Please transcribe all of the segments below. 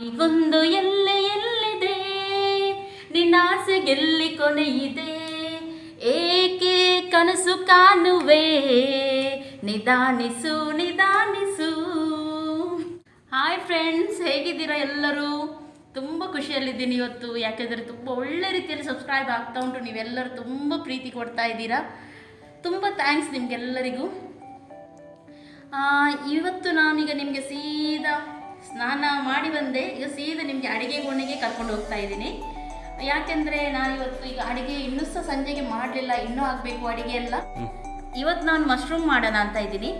ಈಗೊಂದು ಎಲ್ಲೆ ಎಲ್ಲಿದೆ? ನಿನ್ನ ಆಸೆಗೆಲ್ಲಿ ಕೊನೆಯಿದೆ? ಏಕೆ ಕನಸು ಕಾಣುವೆ? ನಿಧಾನಿಸು ನಿಧಾನಿಸು. ಹಾಯ್ ಫ್ರೆಂಡ್ಸ್ ಹೇಗಿದ್ದೀರಾ ಎಲ್ಲರೂ? ತುಂಬ ಖುಷಿಯಲ್ಲಿದ್ದೀನಿ ಇವತ್ತು. ಯಾಕೆಂದರೆ ತುಂಬ ಒಳ್ಳೆ ರೀತಿಯಲ್ಲಿ ಸಬ್ಸ್ಕ್ರೈಬ್ ಆಗ್ತಾ ಉಂಟು. ನೀವೆಲ್ಲರೂ ತುಂಬ ಪ್ರೀತಿ ಕೊಡ್ತಾ ಇದ್ದೀರಾ? ತುಂಬ ಥ್ಯಾಂಕ್ಸ್ ನಿಮಗೆಲ್ಲರಿಗೂ. ಇವತ್ತು ನಾನೀಗ ನಿಮಗೆ ಸೀದಾ ಸ್ನಾನ ಮಾಡಿ ಬಂದೆ. ಈಗ ಸೀದಾ ನಿಮಗೆ ಅಡಿಗೆ ಕೋಣೆಗೆ ಕರ್ಕೊಂಡು ಹೋಗ್ತಾ ಇದ್ದೀನಿ. ಯಾಕೆಂದರೆ ನಾನು ಇವತ್ತು ಈಗ ಅಡಿಗೆ ಇನ್ನೂ ಸಹ ಸಂಜೆಗೆ ಮಾಡಲಿಲ್ಲ ಇನ್ನೂ ಆಗಬೇಕು ಅಡಿಗೆ ಎಲ್ಲ. ಇವತ್ತು ನಾನು ಮಶ್ರೂಮ್ ಮಾಡೋಣ ಅಂತ ಇದ್ದೀನಿ.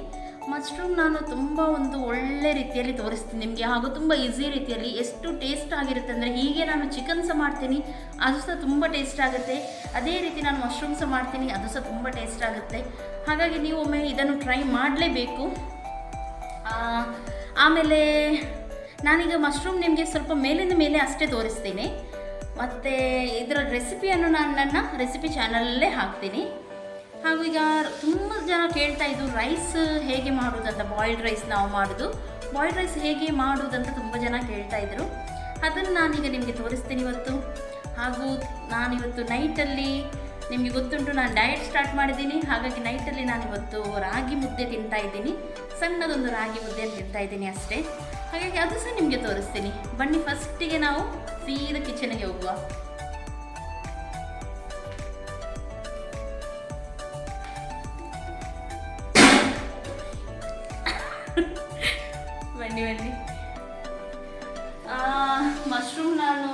ಮಶ್ರೂಮ್ ನಾನು ತುಂಬ ಒಂದು ಒಳ್ಳೆ ರೀತಿಯಲ್ಲಿ ತೋರಿಸ್ತೀನಿ ನಿಮಗೆ ಹಾಗೂ ತುಂಬ ಈಸಿ ರೀತಿಯಲ್ಲಿ ಎಷ್ಟು ಟೇಸ್ಟ್ ಆಗಿರುತ್ತೆ ಅಂದರೆ ಹೀಗೆ ನಾನು ಚಿಕನ್ ಸಹ ಮಾಡ್ತೀನಿ ಅದು ಸಹ ತುಂಬ ಟೇಸ್ಟ್ ಆಗುತ್ತೆ. ಅದೇ ರೀತಿ ನಾನು ಮಶ್ರೂಮ್ ಸಹ ಮಾಡ್ತೀನಿ ಅದು ಸಹ ತುಂಬ ಟೇಸ್ಟ್ ಆಗುತ್ತೆ. ಹಾಗಾಗಿ ನೀವು ಒಮ್ಮೆ ಇದನ್ನು ಟ್ರೈ ಮಾಡಲೇಬೇಕು. ಆಮೇಲೆ ನಾನೀಗ ಮಶ್ರೂಮ್ ನಿಮಗೆ ಸ್ವಲ್ಪ ಮೇಲಿಂದ ಮೇಲೆ ಅಷ್ಟೇ ತೋರಿಸ್ತೀನಿ. ಮತ್ತು ಇದರ ರೆಸಿಪಿಯನ್ನು ನಾನು ನನ್ನ ರೆಸಿಪಿ ಚಾನಲಲ್ಲೇ ಹಾಕ್ತೀನಿ. ಹಾಗೂ ಈಗ ತುಂಬ ಜನ ಕೇಳ್ತಾ ಇದ್ದು ರೈಸ್ ಹೇಗೆ ಮಾಡುವುದಂತ ಬಾಯ್ಲ್ಡ್ ರೈಸ್ ನಾವು ಮಾಡೋದು? ಬಾಯ್ಲ್ಡ್ ರೈಸ್ ಹೇಗೆ ಮಾಡುವುದಂತ ತುಂಬ ಜನ ಕೇಳ್ತಾ ಇದ್ದರು ಅದನ್ನು ನಾನೀಗ ನಿಮಗೆ ತೋರಿಸ್ತೀನಿ ಇವತ್ತು. ಹಾಗೂ ನಾನಿವತ್ತು ನೈಟಲ್ಲಿ ನಿಮಗೆ ಗೊತ್ತುಂಟು, ನಾನು ಡಯಟ್ ಸ್ಟಾರ್ಟ್ ಮಾಡಿದ್ದೀನಿ. ಹಾಗಾಗಿ ನೈಟಲ್ಲಿ ನಾನು ಇವತ್ತು ರಾಗಿ ಮುದ್ದೆ ತಿಂತಾ ಇದ್ದೀನಿ. ಸಣ್ಣದೊಂದು ರಾಗಿ ಮುದ್ದೆ ತಿಂತಾ ಇದ್ದೀನಿ ಅಷ್ಟೇ. ಹಾಗಾಗಿ ಅದು ಸಹ ನಿಮಗೆ ತೋರಿಸ್ತೀನಿ. ಬನ್ನಿ ಫಸ್ಟಿಗೆ ನಾವು ಸೀದ ಕಿಚನ್ಗೆ ಹೋಗುವ. ಬನ್ನಿ ಬನ್ನಿ. ಮಶ್ರೂಮ್ ನಾನು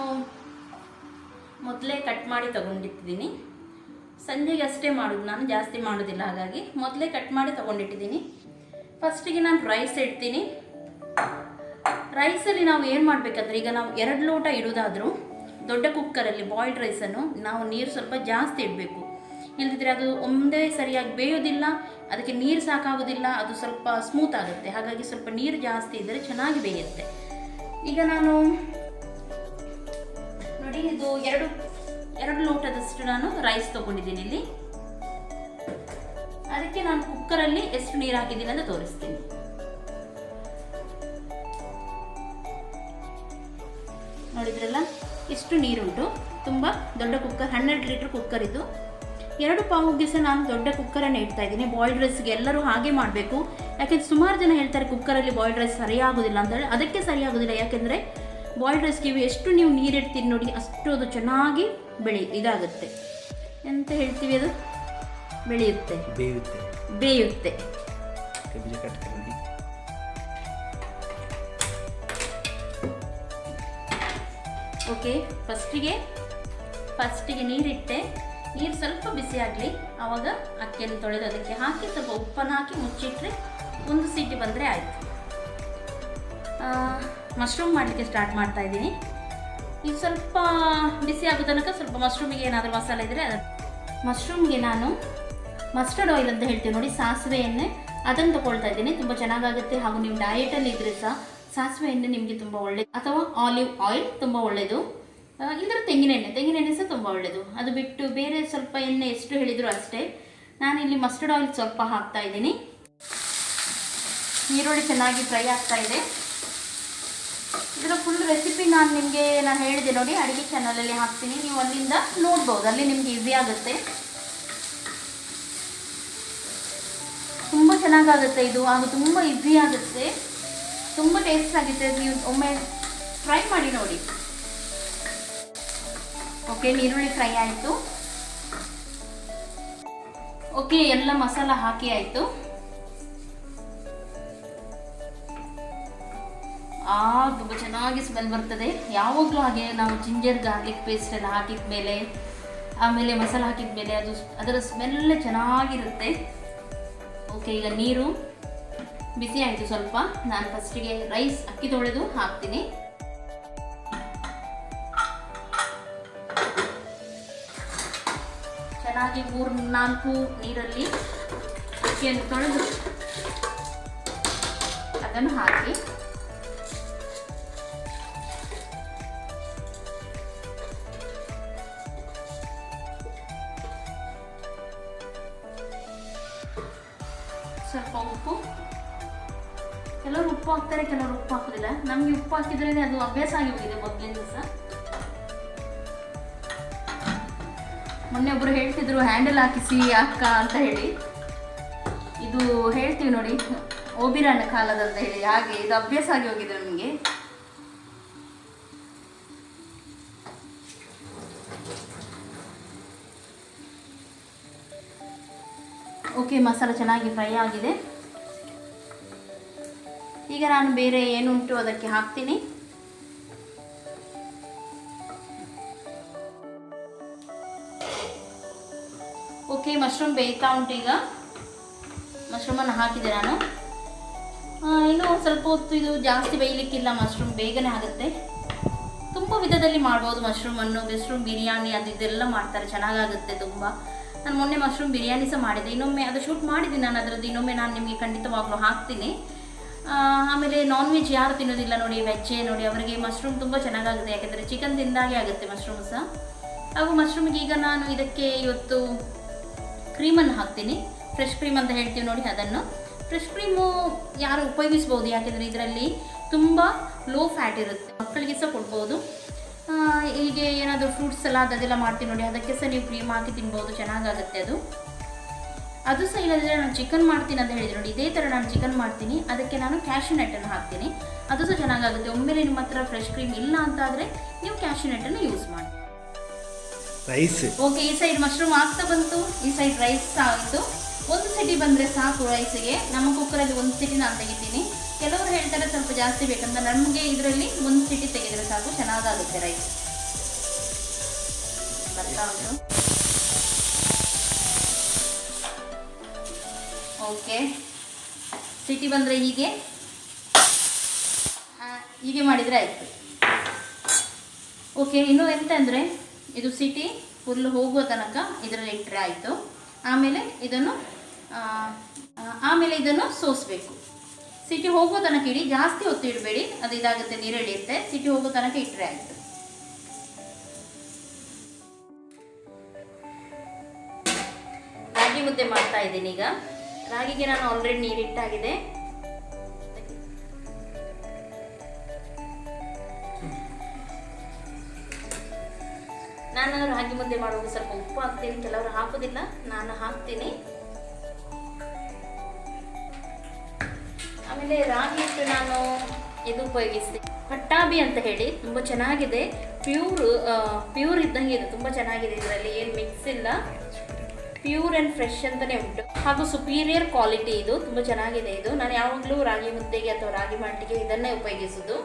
ಮೊದಲೇ ಕಟ್ ಮಾಡಿ ತಗೊಂಡಿಟ್ಟಿದ್ದೀನಿ ಸಂಜೆಗೆ ಅಷ್ಟೇ ಮಾಡೋದು, ನಾನು ಜಾಸ್ತಿ ಮಾಡೋದಿಲ್ಲ, ಹಾಗಾಗಿ ಮೊದಲೇ ಕಟ್ ಮಾಡಿ ತಗೊಂಡಿಟ್ಟಿದ್ದೀನಿ. ಫಸ್ಟಿಗೆ ನಾನು ರೈಸ್ ಇಡ್ತೀನಿ. ರೈಸಲ್ಲಿ ನಾವು ಏನು ಮಾಡಬೇಕಂದ್ರೆ, ಈಗ ನಾವು ಎರಡು ಲೋಟ ಇಡೋದಾದರೂ ದೊಡ್ಡ ಕುಕ್ಕರಲ್ಲಿ ಬಾಯ್ಲ್ಡ್ ರೈಸನ್ನು ನಾವು ನೀರು ಸ್ವಲ್ಪ ಜಾಸ್ತಿ ಇಡಬೇಕು. ಇಲ್ಲದಿದ್ದರೆ ಅದು ಒಂದೇ ಸರಿಯಾಗಿ ಬೇಯೋದಿಲ್ಲ, ಅದಕ್ಕೆ ನೀರು ಸಾಕಾಗೋದಿಲ್ಲ, ಅದು ಸ್ವಲ್ಪ ಸ್ಮೂತ್ ಆಗುತ್ತೆ. ಹಾಗಾಗಿ ಸ್ವಲ್ಪ ನೀರು ಜಾಸ್ತಿ ಇದ್ದರೆ ಚೆನ್ನಾಗಿ ಬೇಯುತ್ತೆ. ಈಗ ನಾನು ನೋಡಿ, ಇದು ಎರಡು ಎರಡು ಲೋಟದಷ್ಟು ನಾನು ರೈಸ್ ತಗೊಂಡಿದ್ದೀನಿ ಇಲ್ಲಿ. ಅದಕ್ಕೆ ನಾನು ಕುಕ್ಕರಲ್ಲಿ ಎಷ್ಟು ನೀರು ಹಾಕಿದ್ದೀನಿ ಅಂತ ತೋರಿಸ್ತೀನಿ. ನೋಡಿದ್ರಲ್ಲ, ಇಷ್ಟು ನೀರುಂಟು. ತುಂಬ ದೊಡ್ಡ ಕುಕ್ಕರ್ ಹನ್ನೆರಡು ಲೀಟ್ರ್ ಕುಕ್ಕರ್ ಇದು. ಎರಡು ಪಾವುಗೆ ಸಹ ನಾನು ದೊಡ್ಡ ಕುಕ್ಕರನ್ನು ಇಡ್ತಾ ಇದ್ದೀನಿ. ಬಾಯ್ಲ್ಡ್ ರೈಸ್ಗೆ ಎಲ್ಲರೂ ಹಾಗೆ ಮಾಡಬೇಕು. ಯಾಕೆಂದ್ರೆ ಸುಮಾರು ಜನ ಹೇಳ್ತಾರೆ ಕುಕ್ಕರಲ್ಲಿ ಬಾಯ್ಲ್ಡ್ ರೈಸ್ ಸರಿಯಾಗೋದಿಲ್ಲ ಅಂತ ಹೇಳಿ. ಅದಕ್ಕೆ ಸರಿಯಾಗೋದಿಲ್ಲ. ಯಾಕೆಂದರೆ ಬಾಯ್ಲ್ಡ್ ರೈಸ್ಗೆ ಎಷ್ಟು ನೀವು ನೀರಿಡ್ತೀರಿ ನೋಡಿ ಅಷ್ಟು ಅದು ಚೆನ್ನಾಗಿ ಬೆಳಿ ಇದಾಗುತ್ತೆ. ಎಂತ ಹೇಳ್ತೀವಿ ಅದು? ಬೆಳೆಯುತ್ತೆ. ಬೇಯುತ್ತೆ. ಬೇಯುತ್ತೆ. ಓಕೆ ಫಸ್ಟಿಗೆ ಫಸ್ಟಿಗೆ ನೀರಿಟ್ಟೆ ನೀರು ಸ್ವಲ್ಪ ಬಿಸಿ ಆಗಲಿ. ಆವಾಗ ಅಕ್ಕಿಯನ್ನು ತೊಳೆದು ಅದಕ್ಕೆ ಹಾಕಿ ಸ್ವಲ್ಪ ಉಪ್ಪನ್ನು ಹಾಕಿ ಮುಚ್ಚಿಟ್ರೆ ಒಂದು ಸೀಟಿ ಬಂದರೆ ಆಯಿತು. ಮಶ್ರೂಮ್ ಮಾಡಲಿಕ್ಕೆ ಸ್ಟಾರ್ಟ್ ಮಾಡ್ತಾ ಇದ್ದೀನಿ. ಇದು ಸ್ವಲ್ಪ ಬಿಸಿ ಆಗೋ ತನಕ ಸ್ವಲ್ಪ ಮಶ್ರೂಮಿಗೆ ಏನಾದರೂ ಮಸಾಲೆ ಇದ್ದರೆ ಅದು ಮಶ್ರೂಮ್ಗೆ ನಾನು ಮಸ್ಟರ್ಡ್ ಆಯಿಲ್ ಅಂತ ಹೇಳ್ತೀವಿ ನೋಡಿ ಸಾಸಿವೆ ಎಣ್ಣೆ ಅದನ್ನು ತಗೊಳ್ತಾ ಇದ್ದೀನಿ. ತುಂಬ ಚೆನ್ನಾಗಾಗುತ್ತೆ ಹಾಗೂ ನೀವು ಡಯಟಲ್ಲಿ ಇದ್ದರೆ ಸಹ ಸಾಸಿವೆ ಎಣ್ಣೆ ನಿಮಗೆ ತುಂಬ ಒಳ್ಳೆಯದು ಅಥವಾ ಆಲಿವ್ ಆಯಿಲ್ ತುಂಬ ಒಳ್ಳೆಯದು ಇಲ್ಲದ್ರೆ ತೆಂಗಿನ ಎಣ್ಣೆ ತೆಂಗಿನ ಎಣ್ಣೆ ಸಹ ತುಂಬ ಒಳ್ಳೆಯದು ಅದು ಬಿಟ್ಟು ಬೇರೆ ಸ್ವಲ್ಪ ಎಣ್ಣೆ ಎಷ್ಟು ಹೇಳಿದರೂ ಅಷ್ಟೇ. ನಾನಿಲ್ಲಿ ಮಸ್ಟರ್ಡ್ ಆಯಿಲ್ ಸ್ವಲ್ಪ ಹಾಕ್ತಾ ಇದ್ದೀನಿ. ಈರುಳ್ಳಿ ಚೆನ್ನಾಗಿ ಫ್ರೈ ಆಗ್ತಾ ಇದೆ. ಇದರ ಫುಲ್ ರೆಸಿಪಿ ನಾನು ನಿಮಗೆ ನಾನು ಹೇಳಿದೆ ನೋಡಿ, ಅಡುಗೆ ಚಾನಲಲ್ಲಿ ಹಾಕ್ತೀನಿ. ನೀವು ಅಲ್ಲಿಂದ ನೋಡ್ಬೋದು. ಅಲ್ಲಿ ನಿಮಗೆ ಈಸಿ ಆಗುತ್ತೆ. ತುಂಬ ಚೆನ್ನಾಗಾಗುತ್ತೆ ಇದು. ಹಾಗೂ ತುಂಬ ಈಸಿ ಆಗುತ್ತೆ. ತುಂಬ ಟೇಸ್ಟ್ ಆಗುತ್ತೆ. ನೀವು ಒಮ್ಮೆ ಟ್ರೈ ಮಾಡಿ ನೋಡಿ. ಓಕೆ ನೀರುಳ್ಳಿ ಫ್ರೈ ಆಯಿತು. ಓಕೆ ಎಲ್ಲ ಮಸಾಲ ಹಾಕಿ ಆಯಿತು. ಆ, ತುಂಬ ಚೆನ್ನಾಗಿ ಸ್ಮೆಲ್ ಬರ್ತದೆ. ಯಾವಾಗಲೂ ಹಾಗೆ ನಾವು ಜಿಂಜರ್ ಗಾರ್ಲಿಕ್ ಪೇಸ್ಟ್ ಎಲ್ಲ ಹಾಕಿದ ಮೇಲೆ ಆಮೇಲೆ ಮಸಾಲೆ ಹಾಕಿದ ಮೇಲೆ ಅದು ಅದರ ಸ್ಮೆಲ್ ಚೆನ್ನಾಗಿರುತ್ತೆ. ಓಕೆ ಈಗ ನೀರು, ಬಿಸಿ ಆಯಿತು ಸ್ವಲ್ಪ. ನಾನು ಫಸ್ಟಿಗೆ ರೈಸ್ ಅಕ್ಕಿ ತೊಳೆದು ಹಾಕ್ತೀನಿ. ಚೆನ್ನಾಗಿ ಮೂರು ನಾಲ್ಕು ನೀರಲ್ಲಿ ಅಕ್ಕಿಯನ್ನು ತೊಳೆದು ಅದನ್ನು ಹಾಕಿ. ನಮಗೆ ಉಪ್ಪು ಹಾಕಿದ್ರೆ ಅದು ಅಭ್ಯಾಸ ಆಗಿ ಹೋಗಿದೆ ಮೊದಲಿನ ದಿವಸ. ಮೊನ್ನೆ ಒಬ್ಬರು ಹೇಳ್ತಿದ್ರು ಹ್ಯಾಂಡಲ್ ಹಾಕಿಸಿ ಅಕ್ಕ ಅಂತ ಹೇಳಿ. ಇದು ಹೇಳ್ತೀವಿ ನೋಡಿ, ಓಬಿರಾಣ ಕಾಲದ ಅಂತ ಹೇಳಿ, ಹಾಗೆ ಇದು ಅಭ್ಯಾಸ ಆಗಿ ಹೋಗಿದೆ ನಮಗೆ. ಓಕೆ ಮಸಾಲ ಚೆನ್ನಾಗಿ ಫ್ರೈ ಆಗಿದೆ. ಈಗ ನಾನು ಬೇರೆ ಏನುಂಟು ಅದಕ್ಕೆ ಹಾಕ್ತೀನಿ. ಓಕೆ ಮಶ್ರೂಮ್ ಬೇಯ್ತಾ ಉಂಟು ಈಗ. ಮಶ್ರೂಮನ್ನು ಹಾಕಿದೆ ನಾನು. ಇನ್ನೂ ಸ್ವಲ್ಪ ಹೊತ್ತು ಇದು ಜಾಸ್ತಿ ಬೇಯಲಿಕ್ಕಿಲ್ಲ ಮಶ್ರೂಮ್ ಬೇಗನೆ ಆಗುತ್ತೆ. ತುಂಬ ವಿಧದಲ್ಲಿ ಮಾಡ್ಬೋದು ಮಶ್ರೂಮನ್ನು ಮಶ್ರೂಮ್ ಬಿರಿಯಾನಿ ಅದು ಇದೆಲ್ಲ ಮಾಡ್ತಾರೆ, ಚೆನ್ನಾಗಾಗುತ್ತೆ ತುಂಬ. ನಾನು ಮೊನ್ನೆ ಮಶ್ರೂಮ್ ಬಿರಿಯಾನಿ ಸಹ ಮಾಡಿದೆ. ಇನ್ನೊಮ್ಮೆ ಅದು ಶೂಟ್ ಮಾಡಿದ್ದೀನಿ ನಾನು, ಅದರದ್ದು ಇನ್ನೊಮ್ಮೆ ನಾನು ನಿಮಗೆ ಖಂಡಿತವಾಗ್ಲೂ ಹಾಕ್ತೀನಿ. ಆಮೇಲೆ ನಾನ್ ವೆಜ್ ಯಾರು ತಿನ್ನೋದಿಲ್ಲ ನೋಡಿ ವೆಜ್ಜೇ ನೋಡಿ, ಅವರಿಗೆ ಮಶ್ರೂಮ್ ತುಂಬ ಚೆನ್ನಾಗಾಗುತ್ತೆ, ಯಾಕೆಂದರೆ ಚಿಕನ್ ತಿಂದಾಗೆ ಆಗುತ್ತೆ ಮಶ್ರೂಮ್ ಸಹ. ಹಾಗೂ ಮಶ್ರೂಮ್ಗೆ ಈಗ ನಾನು ಇದಕ್ಕೆ ಇವತ್ತು ಕ್ರೀಮನ್ನು ಹಾಕ್ತೀನಿ. ಫ್ರೆಶ್ ಕ್ರೀಮ್ ಅಂತ ಹೇಳ್ತೀವಿ ನೋಡಿ ಅದನ್ನು. ಫ್ರೆಶ್ ಕ್ರೀಮು ಯಾರು ಉಪಯೋಗಿಸ್ಬೋದು, ಯಾಕೆಂದರೆ ಇದರಲ್ಲಿ ತುಂಬ ಲೋ ಫ್ಯಾಟ್ ಇರುತ್ತೆ. ಮಕ್ಕಳಿಗೆ ಸಹ ಕೊಡ್ಬೋದು. ಹೀಗೆ ಏನಾದರೂ ಫ್ರೂಟ್ಸ್ ಎಲ್ಲ ಅದೆಲ್ಲ ಮಾಡ್ತೀನಿ ನೋಡಿ, ಅದಕ್ಕೆ ಸಹ ನೀವು ಕ್ರೀಮ್ ಹಾಕಿ ತಿನ್ಬೋದು, ಚೆನ್ನಾಗಾಗುತ್ತೆ ಅದು. ಅದು ಸಹ ಇಲ್ಲದಿದ್ದರೆ ನಾನು ಚಿಕನ್ ಮಾಡ್ತೀನಿ ಅಂತ ಹೇಳಿದ್ರು ನೋಡಿ ಇದೇ ಥರ ನಾನು ಚಿಕನ್ ಮಾಡ್ತೀನಿ. ಅದಕ್ಕೆ ನಾನು ಕ್ಯಾಶ್ಯೂ ನೆಟ್ಟನ್ನು ಹಾಕ್ತೀನಿ. ಅದು ಸಹ ಚೆನ್ನಾಗಾಗುತ್ತೆ. ಒಮ್ಮೆಲೆ ನಿಮ್ಮ ಹತ್ರ ಫ್ರೆಶ್ ಕ್ರೀಮ್ ಇಲ್ಲ ಅಂತಾದರೆ ನೀವು ಕ್ಯಾಶ್ಯೂ ನೆಟ್ಟನ್ನು ಯೂಸ್ ಮಾಡಿ. ರೈಸ್ ಓಕೆ ಈ ಸೈಡ್ ಮಶ್ರೂಮ್ ಆಗ್ತಾ ಬಂತು. ಈ ಸೈಡ್ ರೈಸ್ ಆಯಿತು. ಒಂದು ಸಿಟಿ ಬಂದರೆ ಸಾಕು ರೈಸಿಗೆ ನಮ್ಮ ಕುಕ್ಕರಲ್ಲಿ ಒಂದು ಸಿಟಿ ನಾನು ತೆಗಿತೀನಿ. ಕೆಲವರು ಹೇಳ್ತಾರೆ ಸ್ವಲ್ಪ ಜಾಸ್ತಿ ಬೇಕಂತ. ನಮಗೆ ಇದರಲ್ಲಿ ಒಂದು ಸಿಟಿ ತೆಗೆದರೆ ಸಾಕು ಚೆನ್ನಾಗಾಗುತ್ತೆ ರೈಸ್ ಬರ್ತಾ ಉಂಟು. ಓಕೆ. ಸಿಟಿ ಬಂದರೆ ಹೀಗೆ. ಹೀಗೆ ಮಾಡಿದರೆ ಆಯಿತು. ಓಕೆ, ಇನ್ನು ಎಂತ ಅಂದರೆ ಇದು ಸಿಟಿ ಫುಲ್ ಹೋಗುವ ತನಕ ಇದರಲ್ಲಿ ಇಟ್ಟರೆ ಆಯಿತು. ಆಮೇಲೆ ಇದನ್ನು ಆಮೇಲೆ ಇದನ್ನು ಸೋಸಬೇಕು. ಸಿಟಿ ಹೋಗುವ ತನಕ ಇಡಿ, ಜಾಸ್ತಿ ಹೊತ್ತು ಇಡಬೇಡಿ, ಅದು ಇದಾಗುತ್ತೆ ನೀರೆಳೆಯುತ್ತೆ ಸಿಟಿ ಹೋಗೋ ತನಕ ಇಟ್ಟರೆ ಆಯಿತು. ರಾಗಿ ಮುದ್ದೆ ಮಾಡ್ತಾ ಇದ್ದೀನಿ ಈಗ. ರಾಗಿಗೆ ನಾನು ಆಲ್ರೆಡಿ ನೀರಿಟ್ಟಾಗಿದೆ ನಾನು ರಾಗಿ ಮುದ್ದೆ ಮಾಡುವಾಗ ಸ್ವಲ್ಪ ಉಪ್ಪು ಹಾಕ್ತೀನಿ. ಕೆಲವರು ಹಾಕೋದಿಲ್ಲ, ನಾನು ಹಾಕ್ತೀನಿ. ಆಮೇಲೆ ರಾಗಿ ಹಿಟ್ಟು ನಾನು ಇದು ಉಪಯೋಗಿಸ್ತೀನಿ. ಪಟ್ಟಾಬಿ ಅಂತ ಹೇಳಿ ತುಂಬ ಚೆನ್ನಾಗಿದೆ. ಪ್ಯೂರ್ ಪ್ಯೂರ್ ಇದ್ದಂಗೆ ಇದೆ, ತುಂಬ ಚೆನ್ನಾಗಿದೆ. ಇದರಲ್ಲಿ ಏನು ಮಿಕ್ಸ್ ಇಲ್ಲ. ಪ್ಯೂರ್ ಆ್ಯಂಡ್ ಫ್ರೆಶ್ ಅಂತಲೇ ಉಂಟು. ಹಾಗೂ ಸುಪೀರಿಯರ್ ಕ್ವಾಲಿಟಿ ಇದು. ತುಂಬ ಚೆನ್ನಾಗಿದೆ ಇದು. ನಾನು ಯಾವಾಗಲೂ ರಾಗಿ ಮುದ್ದೆಗೆ ಅಥವಾ ರಾಗಿ ಮಾಟಿಗೆ ಇದನ್ನೇ ಉಪಯೋಗಿಸೋದು.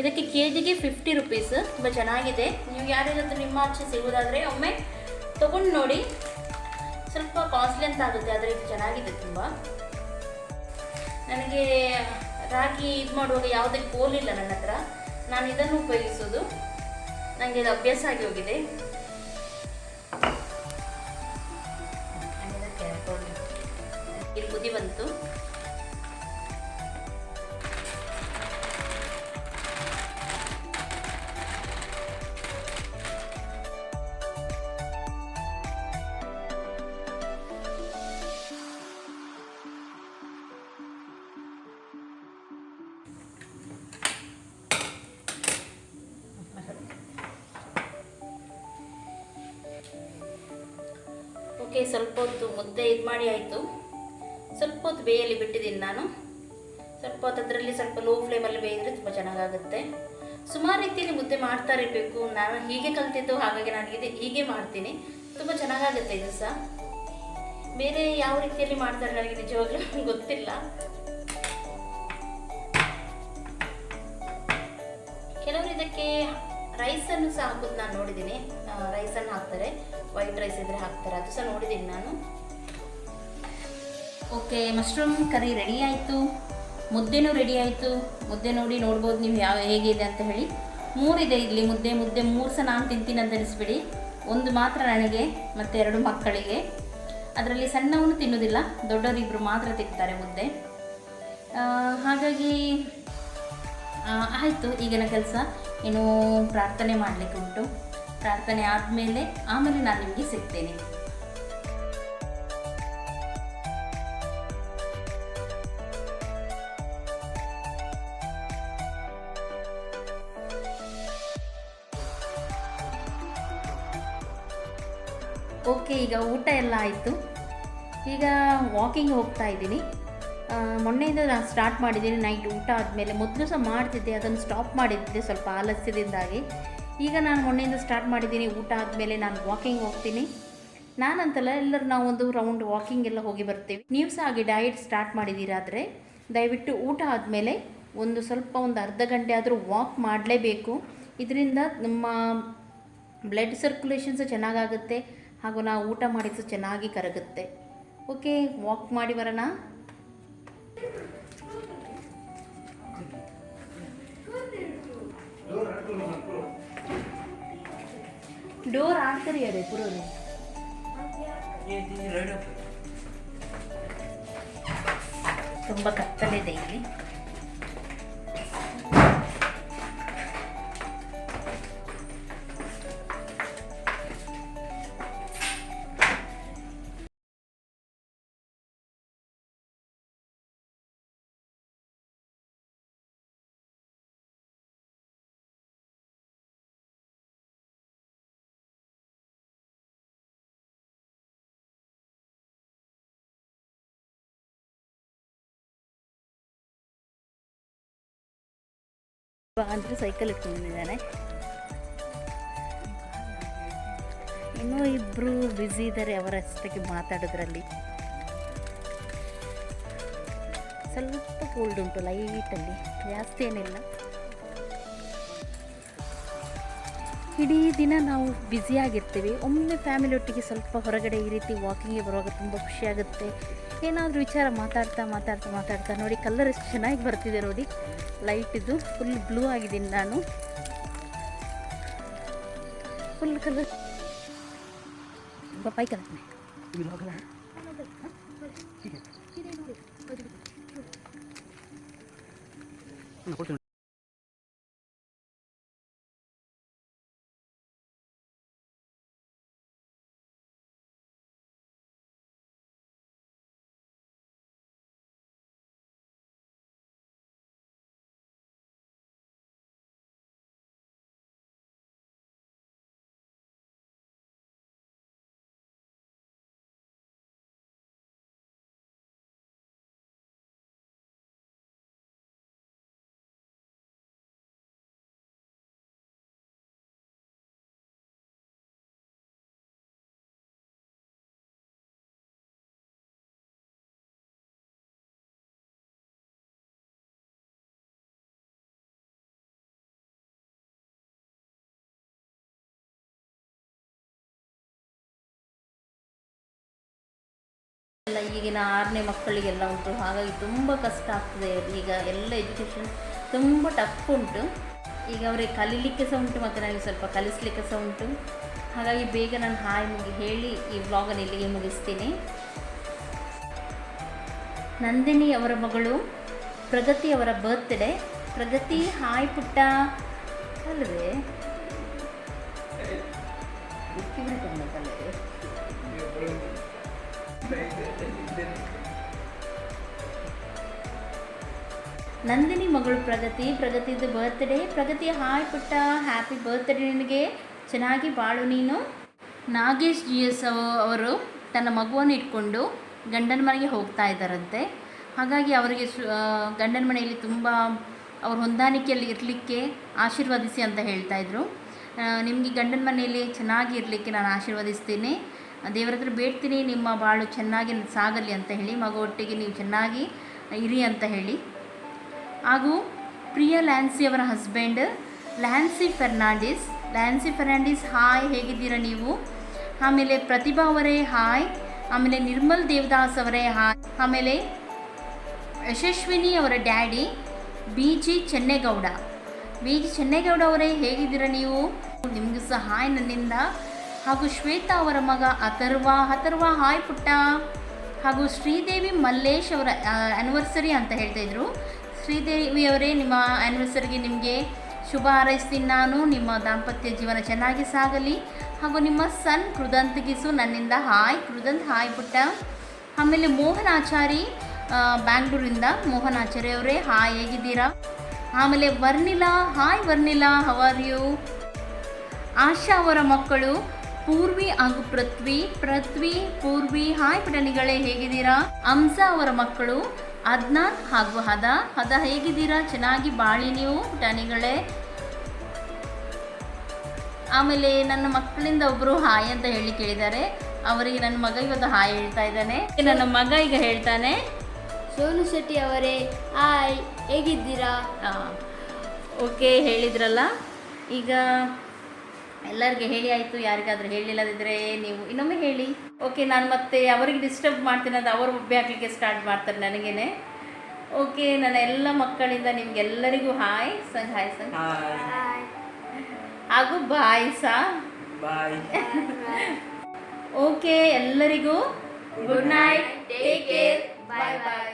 ಇದಕ್ಕೆ ಕೆ ಜಿಗೆ ಫಿಫ್ಟಿ ರುಪೀಸ್ ತುಂಬ ಚೆನ್ನಾಗಿದೆ. ನೀವು ಯಾರಿಗಾದ್ರೂ ನಿಮ್ಮ ಆಚೆ ಸಿಗೋದಾದರೆ ಒಮ್ಮೆ ತೊಗೊಂಡು ನೋಡಿ. ಸ್ವಲ್ಪ ಕಾಸ್ಟ್ಲಿ ಅಂತ ಆಗುತ್ತೆ, ಆದರೆ ಇದು ಚೆನ್ನಾಗಿದೆ ತುಂಬ. ನನಗೆ ರಾಗಿ ಇದು ಮಾಡುವಾಗ ಯಾವುದೇ ಕೋಲಿಲ್ಲ ನನ್ನ ಹತ್ರ. ನಾನು ಇದನ್ನು ಉಪಯೋಗಿಸೋದು. ನನಗೆ ಇದು ಅಭ್ಯಾಸ ಆಗಿ ಹೋಗಿದೆ. ಸ್ವಲ್ಪ ಹೊತ್ತು ಮುದ್ದೆ ಇದು ಮಾಡಿ ಆಯಿತು. ಸ್ವಲ್ಪ ಹೊತ್ತು ಬೇಯಲ್ಲಿ ಬಿಟ್ಟಿದ್ದೀನಿ ನಾನು. ಸ್ವಲ್ಪ ಹೊತ್ತು ಅದರಲ್ಲಿ ಸ್ವಲ್ಪ ಲೋ ಫ್ಲೇಮಲ್ಲಿ ಬೇಯಿದ್ರೆ ತುಂಬ ಚೆನ್ನಾಗಾಗುತ್ತೆ. ಸುಮಾರು ರೀತಿಯಲ್ಲಿ ಮುದ್ದೆ ಮಾಡ್ತಾ ಇರಬೇಕು. ನಾನು ಹೀಗೆ ಕಲ್ತಿದ್ದು ಹಾಗಾಗಿ ನಾನು ಇದು ಹೀಗೆ ಮಾಡ್ತೀನಿ. ತುಂಬ ಚೆನ್ನಾಗಾಗುತ್ತೆ ಇದು ಸಹ. ಬೇರೆ ಯಾವ ರೀತಿಯಲ್ಲಿ ಮಾಡ್ತಾರೆ ನನಗೆ ನಿಜವಾಗ್ಲೂ ಗೊತ್ತಿಲ್ಲ. ಕೆಲವರು ಇದಕ್ಕೆ ರೈಸನ್ನು ಸಹ ಹಾಕೋದು ನಾನು ನೋಡಿದ್ದೀನಿ. ರೈಸನ್ನು ಹಾಕ್ತಾರೆ. ವೈಟ್ ರೈಸ್ ಇದ್ರೆ ಹಾಕ್ತಾರೆ. ಅದು ಸಹ ನೋಡಿದ್ದೀನಿ ನಾನು. ಓಕೆ ಮಶ್ರೂಮ್ ಕರಿ ರೆಡಿ ಆಯಿತು. ಮುದ್ದೆನೂ ರೆಡಿ ಆಯಿತು. ಮುದ್ದೆ ನೋಡಿ ನೋಡ್ಬೋದು ನೀವು ಯಾವ ಹೇಗಿದೆ ಅಂತ ಹೇಳಿ. ಮೂರಿದೆ ಇಲ್ಲಿ ಮುದ್ದೆ ಮುದ್ದೆ ಮೂರು ಸಹ ನಾನು ತಿಂತೀನಿ ಅಂತ ಅನಿಸ್ಬಿಡಿ. ಒಂದು ಮಾತ್ರ ನನಗೆ, ಮತ್ತು ಎರಡು ಮಕ್ಕಳಿಗೆ. ಅದರಲ್ಲಿ ಸಣ್ಣವನು ತಿನ್ನೋದಿಲ್ಲ ದೊಡ್ಡವರಿಬ್ಬರು ಮಾತ್ರ ತಿಂತಾರೆ ಮುದ್ದೆ. ಹಾಗಾಗಿ ಆಯಿತು, ಈಗಿನ ಕೆಲಸ. ಏನೂ ಪ್ರಾರ್ಥನೆ ಮಾಡಲಿಕ್ಕೆ ಉಂಟು. ಪ್ರಾರ್ಥನೆ ಆದ್ಮೇಲೆ ಆಮೇಲೆ ನಾನು ನಿಮಗೆ ಸಿಗ್ತೇನೆ. ಓಕೆ, ಈಗ ಊಟ ಎಲ್ಲ ಆಯಿತು. ಈಗ ವಾಕಿಂಗ್ ಹೋಗ್ತಾ ಇದ್ದೀನಿ. ಮೊನ್ನೆಯಿಂದ ನಾನು ಸ್ಟಾರ್ಟ್ ಮಾಡಿದ್ದೀನಿ ನೈಟ್ ಊಟ ಆದಮೇಲೆ. ಮೊದಲು ಸಹ ಮಾಡ್ತಿದ್ದೆ, ಅದನ್ನು ಸ್ಟಾಪ್ ಮಾಡಿದ್ದೆ ಸ್ವಲ್ಪ ಆಲಸ್ಯದಿಂದಾಗಿ. ಈಗ ನಾನು ಮೊನ್ನೆಯಿಂದ ಸ್ಟಾರ್ಟ್ ಮಾಡಿದ್ದೀನಿ ಊಟ ಆದಮೇಲೆ ನಾನು ವಾಕಿಂಗ್ ಹೋಗ್ತೀನಿ. ನಾನಂತಲ್ಲ ಎಲ್ಲರೂ ನಾವು ಒಂದು ರೌಂಡ್ ವಾಕಿಂಗ್ ಎಲ್ಲ ಹೋಗಿ ಬರ್ತೀವಿ. ನೀವು ಸಹ ಹಾಗೆ ಡಯಟ್ ಸ್ಟಾರ್ಟ್ ಮಾಡಿದ್ದೀರಾದರೆ ದಯವಿಟ್ಟು ಊಟ ಆದಮೇಲೆ ಒಂದು ಸ್ವಲ್ಪ ಒಂದು ಅರ್ಧ ಗಂಟೆ ಆದರೂ ವಾಕ್ ಮಾಡಲೇಬೇಕು. ಇದರಿಂದ ನಮ್ಮ ಬ್ಲಡ್ ಸರ್ಕ್ಯುಲೇಷನ್ಸು ಚೆನ್ನಾಗಾಗುತ್ತೆ ಹಾಗೂ ನಾವು ಊಟ ಮಾಡಿದ್ದು ಚೆನ್ನಾಗಿ ಕರಗುತ್ತೆ. ಓಕೆ ವಾಕ್ ಮಾಡಿ ಬರೋಣ. ಡೋರ್ ಆಗ್ತಾರೆ ಅದೇ ಪುರೋರು ತುಂಬಾ ಕತ್ತಲಿದೆ ಇಲ್ಲಿ. ಅಂದರೆ ಸೈಕಲ್ ಇಟ್ಕೊಂಡಿದ್ದಾನೆ. ಇನ್ನೂ ಇಬ್ಬರು ಬ್ಯುಸಿ ಇದ್ದಾರೆ ಅವರಷ್ಟಕ್ಕೆ ಮಾತಾಡೋದ್ರಲ್ಲಿ. ಸ್ವಲ್ಪ ಕೋಲ್ಡ್ ಉಂಟು ಲೈಟಲ್ಲಿ ಜಾಸ್ತಿ ಏನಿಲ್ಲ. ಇಡೀ ದಿನ ನಾವು ಬ್ಯುಸಿಯಾಗಿರ್ತೀವಿ ಒಮ್ಮೆ ಫ್ಯಾಮಿಲಿ ಒಟ್ಟಿಗೆ ಸ್ವಲ್ಪ ಹೊರಗಡೆ ಈ ರೀತಿ ವಾಕಿಂಗ್ಗೆ ಬರುವಾಗ ತುಂಬ ಖುಷಿಯಾಗುತ್ತೆ ಏನಾದರೂ ವಿಚಾರ ಮಾತಾಡ್ತಾ ಮಾತಾಡ್ತಾ ಮಾತಾಡ್ತಾ ನೋಡಿ ಕಲರ್ ಎಷ್ಟು ಚೆನ್ನಾಗಿ ಬರ್ತಿದೆ ನೋಡಿ. ಲೈಟ್ ಇದು ಫುಲ್ ಬ್ಲೂ ಆಗಿದ್ದೀನಿ ನಾನು. ಫುಲ್ ಕಲರ್ ಪಪ್ಪಾಯಿ ಕಲರ್ ಈಗಿನ ಆರನೇ ಮಕ್ಕಳಿಗೆಲ್ಲ ಉಂಟು. ಹಾಗಾಗಿ ತುಂಬ ಕಷ್ಟ ಆಗ್ತದೆ. ಈಗ ಎಲ್ಲ ಎಜುಕೇಷನ್ ತುಂಬ ಟಫ್ ಉಂಟು. ಈಗ ಅವರಿಗೆ ಕಲೀಲಿಕ್ಕೆ ಸಹ ಉಂಟು ಮತ್ತು ನನಗೆ ಸ್ವಲ್ಪ ಕಲಿಸ್ಲಿಕ್ಕೆ ಸಹ ಉಂಟು. ಹಾಗಾಗಿ ಬೇಗ ನಾನು ಹಾಯ್ ಮುಗಿ ಹೇಳಿ ಈ ವ್ಲಾಗನ್ನು ಇಲ್ಲಿಗೆ ಮುಗಿಸ್ತೀನಿ. ನಂದಿನಿ ಅವರ ಮಗಳು ಪ್ರಗತಿ ಅವರ ಬರ್ತ್ಡೇ ಪ್ರಗತಿ ಹಾಯ್ ಪುಟ್ಟ. ಅಲ್ಲದೆ ನಂದಿನಿ ಮಗಳು ಪ್ರಗತಿ, ಪ್ರಗತಿದು ಬರ್ತ್ಡೇ ಪ್ರಗತಿ ಹಾಯ್ ಪುಟ್ಟ ಹ್ಯಾಪಿ ಬರ್ತ್ಡೇ ನಿನಗೆ. ಚೆನ್ನಾಗಿ ಬಾಳು ನೀನು. ನಾಗೇಶ್ ಜಿ ಎಸ್ ಅವರು ತನ್ನ ಮಗುವನ್ನು ಇಟ್ಕೊಂಡು ಗಂಡನ ಮನೆಗೆ ಹೋಗ್ತಾ ಇದ್ದಾರಂತೆ. ಹಾಗಾಗಿ ಅವರಿಗೆ ಗಂಡನ ಮನೆಯಲ್ಲಿ ತುಂಬ ಅವ್ರ ಹೊಂದಾಣಿಕೆಯಲ್ಲಿ ಇರಲಿಕ್ಕೆ ಆಶೀರ್ವದಿಸಿ ಅಂತ ಹೇಳ್ತಾ ಇದ್ರು. ನಿಮಗೆ ಗಂಡನ ಮನೆಯಲ್ಲಿ ಚೆನ್ನಾಗಿ ಇರಲಿಕ್ಕೆ ನಾನು ಆಶೀರ್ವದಿಸ್ತೀನಿ. ದೇವರ ಹತ್ರ ಬೇಡ್ತೀನಿ, ನಿಮ್ಮ ಬಾಳು ಚೆನ್ನಾಗಿ ಸಾಗಲಿ ಅಂತ ಹೇಳಿ, ಮಗ ಒಟ್ಟಿಗೆ ನೀವು ಚೆನ್ನಾಗಿ ಇರಿ ಅಂತ ಹೇಳಿ. ಹಾಗೂ ಪ್ರಿಯ ಲ್ಯಾನ್ಸಿ ಅವರ ಹಸ್ಬೆಂಡ್, ಲ್ಯಾನ್ಸಿ ಫೆರ್ನಾಂಡಿಸ್. ಲ್ಯಾನ್ಸಿ ಫೆರ್ನಾಂಡಿಸ್, ಹಾಯ್, ಹೇಗಿದ್ದೀರಾ ನೀವು? ಆಮೇಲೆ ಪ್ರತಿಭಾ ಅವರೇ, ಹಾಯ್. ಆಮೇಲೆ ನಿರ್ಮಲ್ ದೇವದಾಸ್ ಅವರೇ, ಹಾಯ್. ಆಮೇಲೆ ಯಶಸ್ವಿನಿ ಅವರ daddy, B G Chennegowda. B G Chennegowda ಅವರೇ, ಹೇಗಿದ್ದೀರಾ ನೀವು? ನಿಮಗೂ ಸಹ ಹಾಯ್ ನನ್ನಿಂದ ಹಾಗೂ ಶ್ವೇತಾ ಅವರ ಮಗ ಅಥರ್ವ ಅಥರ್ವ ಹಾಯ್ ಪುಟ್ಟ. ಹಾಗೂ ಶ್ರೀದೇವಿ ಮಲ್ಲೇಶ್ ಅವರ ಆ್ಯನಿವರ್ಸರಿ ಅಂತ ಹೇಳ್ತಾ ಇದ್ರು. ಶ್ರೀದೇವಿ ಅವರೇ ನಿಮ್ಮ ಆ್ಯನಿವರ್ಸರಿಗೆ ನಿಮಗೆ ಶುಭ ಹಾರೈಸ್ತೀನಿ ನಾನು. ನಿಮ್ಮ ದಾಂಪತ್ಯ ಜೀವನ ಚೆನ್ನಾಗಿ ಸಾಗಲಿ. ಹಾಗೂ ನಿಮ್ಮ ಸನ್ ಕೃದಂತ್ಗಿಸು ನನ್ನಿಂದ ಹಾಯ್ ಕೃದಂತ್, ಹಾಯ್ ಪುಟ್ಟ. ಆಮೇಲೆ ಮೋಹನ್ ಆಚಾರಿ ಬ್ಯಾಂಗ್ಳೂರಿಂದ ಮೋಹನ್ ಆಚಾರ್ಯ ಅವರೇ, ಹಾಯ್ ಹೇಗಿದ್ದೀರಾ? ಆಮೇಲೆ ವರ್ನಿಲಾ, ಹಾಯ್ ವರ್ನಿಲಾ ಹವಾರ್ಯು ಆಶಾ ಅವರ ಮಕ್ಕಳು ಪೂರ್ವಿ ಹಾಗೂ ಪೃಥ್ವಿ ಪೃಥ್ವಿ ಪೂರ್ವಿ ಹಾಯ್ ಪುಟಣಿಗಳೇ ಹೇಗಿದ್ದೀರಾ? ಹಂಸ ಅವರ ಮಕ್ಕಳು ಅದ್ನಾನ್ ಹಾಗೂ ಹದ ಹದ ಹೇಗಿದ್ದೀರಾ? ಚೆನ್ನಾಗಿ ಬಾಳಿ ನೀವು ಪುಟಾಣಿಗಳೇ. ಆಮೇಲೆ ನನ್ನ ಮಕ್ಕಳಿಂದ ಒಬ್ಬರು ಹಾಯ್ ಅಂತ ಹೇಳಿ ಕೇಳಿದ್ದಾರೆ. ಅವರಿಗೆ ನನ್ನ ಮಗ ಇವತ್ತು ಹಾಯ್ ಹೇಳ್ತಾ ಇದ್ದಾನೆ. ನನ್ನ ಮಗ ಈಗ ಹೇಳ್ತಾನೆ. ಸೋನು ಶೆಟ್ಟಿ ಅವರೇ ಹಾಯ್ ಹೇಗಿದ್ದೀರಾ? ಓಕೆ ಹೇಳಿದ್ರಲ್ಲ. ಈಗ ಎಲ್ಲರಿಗೆ ಹೇಳಿ ಆಯಿತು ಯಾರಿಗಾದರೂ ಹೇಳಿಲ್ಲದಿದ್ದರೆ ನೀವು ಇನ್ನೊಮ್ಮೆ ಹೇಳಿ. ಓಕೆ ನಾನು ಮತ್ತೆ ಅವರಿಗೆ ಡಿಸ್ಟರ್ಬ್ ಮಾಡ್ತೀನಿ ಅದು ಅವರು ಒಬ್ಬೆ ಹಾಕ್ಲಿಕ್ಕೆ ಸ್ಟಾರ್ಟ್ ಮಾಡ್ತಾರೆ ನನಗೇನೆ. ಓಕೆ ನನ್ನ ಎಲ್ಲ ಮಕ್ಕಳಿಂದ ನಿಮ್ಗೆಲ್ಲರಿಗೂ ಹಾಯ್ ಸಂಗ್ ಹಾಯ್ ಸಂಗ್ ಹಾಗೂ ಬಾಯ್ ಸಾ ಬಾಯ್ ಓಕೆ ಎಲ್ಲರಿಗೂ good night take care bye bye